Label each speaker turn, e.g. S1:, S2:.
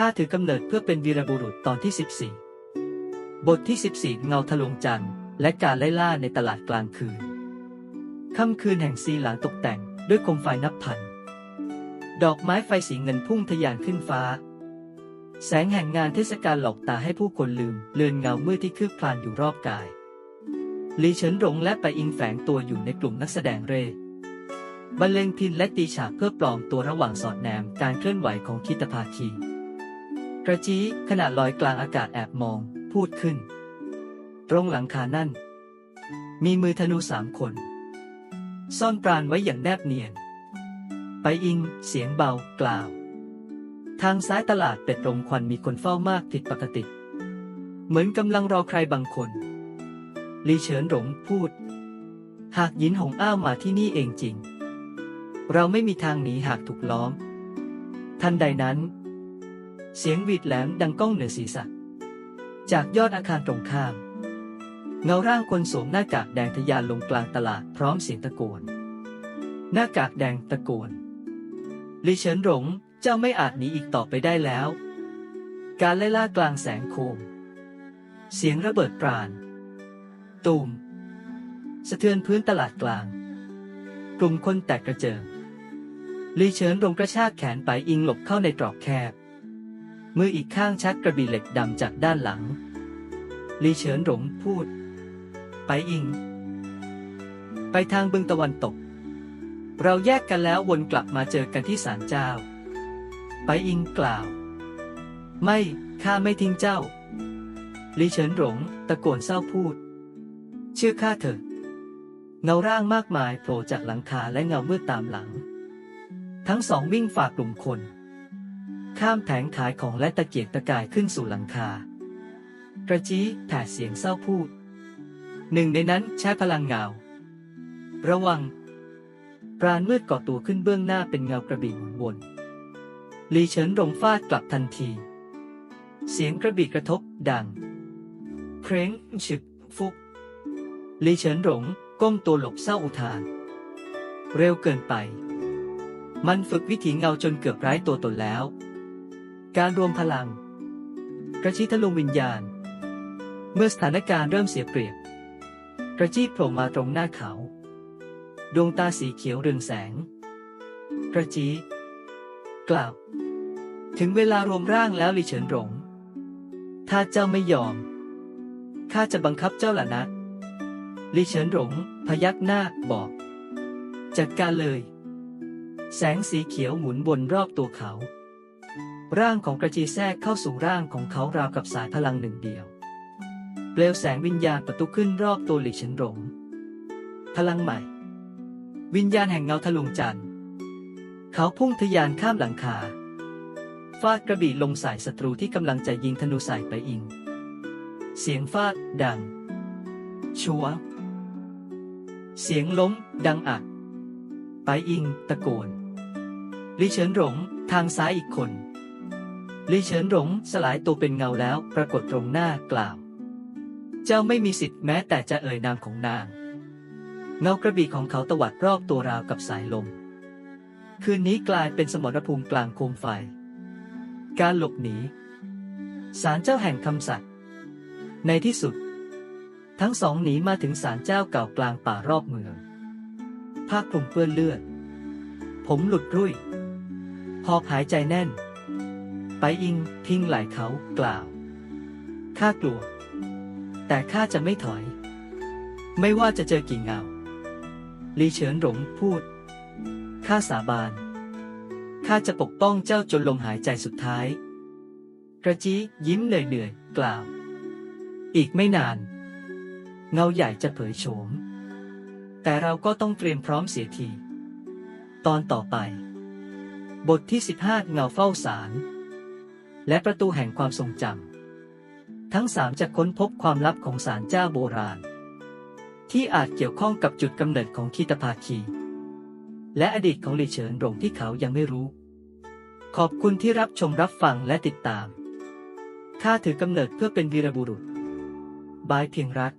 S1: ข้าถือกำเนิดเพื่อเป็นวีรบุรุษตอนที่ 14 บทที่ 14 เงาทะลวงจันทร์และการไล่ล่าในตลาดกลางคืน ค่ำคืนแห่งซีหลานตกแต่งด้วยโคมไฟนับพัน ดอกไม้ไฟสีเงินพุ่งทะยานขึ้นฟ้า แสงแห่งงานเทศกาลหลอกตาให้ผู้คนลืม เลือนเงามืดที่คืบคลานอยู่รอบกายลีเฉินหลงและไปอิงแฝงตัวอยู่ในกลุ่มนักแสดงเร่บรรเลงพินและตีฉากเพื่อปลอมตัวระหว่างสอดแนมการเคลื่อนไหวของคิตภาคี กระจี้ขณะลอยกลางอากาศแอบมอง พูดขึ้น ตรงหลังคานั่น มีมือธนูสามคน ซ่อนปราณไว้อย่างแนบเนียน ไปอิงเสียงเบากล่าว ทางซ้ายตลาดเป็ดลมควันมีคนเฝ้ามากผิดปกติ เหมือนกำลังรอใครบางคน ลีเฉินหลงพูด หากยินหงอ้าวมาที่นี่เองจริง เราไม่มีทางหนีหากถูกล้อม ทันใดนั้น เสียงหวีดแหลมดังก้องเหนือศีรษะ จากยอดอาคารตรงข้าม เงาร่างคนสวมหน้ากากแดงทะยานลงกลางตลาดพร้อมเสียงตะโกน หน้ากากแดงตะโกนลีเฉินหลงเจ้าไม่อาจหนีอีกต่อไปได้แล้ว การไล่ล่ากลางแสงโคม เสียงระเบิดปราณ ตูม สะเทือนพื้นตลาดกลาง กลุ่มคนแตกกระเจิงลีเฉินลงกระชากแขนไปอิงหลบเข้าในตรอกแคบ มืออีกข้างชักกระบี่เหล็กดำจากด้านหลัง ลีเฉินหลงพูด ไปอิง ไปทางบึงตะวันตก เราแยกกันแล้ววนกลับมาเจอกันที่ศาลเจ้า ไปอิงกล่าว ไม่ ข้าไม่ทิ้งเจ้า ลีเฉินหลงตะโกนเศร้าพูด เชื่อข้าเถอะ เงาร่างมากมายโผล่จากหลังคาและเงาเมืดตามหลัง ทั้งสองวิ่งฝ่ากลุ่มคน ข้ามแผงขายของและตะเกียกตะกายขึ้นสู่หลังคา กระจี้แผดเสียงเศร้าพูด หนึ่งในนั้นใช้พลังเงา ระวัง ปราณมืดก่อตัวขึ้นเบื้องหน้าเป็นเงากระบี่หมุนวนลีเฉินหลงฟาดกลับทันที เสียงกระบี่กระทบดัง เคร้งฉึกฟุกลีเฉินหลงก้มตัวหลบเศร้าอุทาน เร็วเกินไป มันฝึกวิถีเงาจนเกือบไร้ตัวตนแล้ว การรวมพลัง กระชี้ทะลุวิญญาณ เมื่อสถานการณ์เริ่มเสียเปรียบ กระจี้โผล่มาตรงหน้าเขา ดวงตาสีเขียวเรืองแสง กระจี้กล่าว ถึงเวลารวมร่างแล้วลีเฉินหลง ถ้าเจ้าไม่ยอม ข้าจะบังคับเจ้าล่ะนะลีเฉินหลง พยักหน้าบอก จัดการเลย แสงสีเขียวหมุนวนรอบตัวเขา ร่างของกระจีแทรกเข้าสู่ร่างของเขาราวกับสายพลังหนึ่งเดียว เปลวแสงวิญญาณประตุขึ้นรอบตัวหลีเฉินหลง พลังใหม่ วิญญาณแห่งเงาทะลวงจันทร์ เขาพุ่งทะยานข้ามหลังคา ฟาดกระบี่ลงใส่ศัตรูที่กำลังจะยิงธนูใส่ไปอิง เสียงฟาดดัง ชัว เสียงล้มดังอัก ไปอิงตะโกนลีเฉินหลงทางซ้ายอีกคน ลีเฉินหลงสลายตัวเป็นเงาแล้วปรากฏตรงหน้ากล่าว เจ้าไม่มีสิทธิ์แม้แต่จะเอ่ยนามของนาง เงากระบี่ของเขาตวัดรอบตัวราวกับสายลม คืนนี้กลายเป็นสมรภูมิกลางโคมไฟ การหลบหนีศาลเจ้าแห่งคำสัตย์ในที่สุด ทั้งสองหนีมาถึงศาลเจ้าเก่ากลางป่ารอบเมืองผ้าคลุมเปื้อนเลือด ผมหลุดรุ่ยหอบหายใจแน่น ไปอิงทิ้งไหลเขากล่าว ข้ากลัว แต่ข้าจะไม่ถอย ไม่ว่าจะเจอกี่เงาลีเฉินหลงพูด ข้าสาบาน ข้าจะปกป้องเจ้าจนลมหายใจสุดท้าย กระจี้ยิ้มเหนื่อยๆกล่าว อีกไม่นาน เงาใหญ่จะเผยโฉม แต่เราก็ต้องเตรียมพร้อมเสียที ตอนต่อไป บทที่ 15 เงาเฝ้าสาร และประตูแห่งความทรงจำ ทั้งสามจะค้นพบความลับของสารเจ้าโบราณ ที่อาจเกี่ยวข้องกับจุดกำเนิดของคีตภาคี และอดีตของลีเฉินหลงที่เขายังไม่รู้ ขอบคุณที่รับชมรับฟังและติดตาม ข้าถือกำเนิดเพื่อเป็นวีรบุรุษ บายเพียงรัก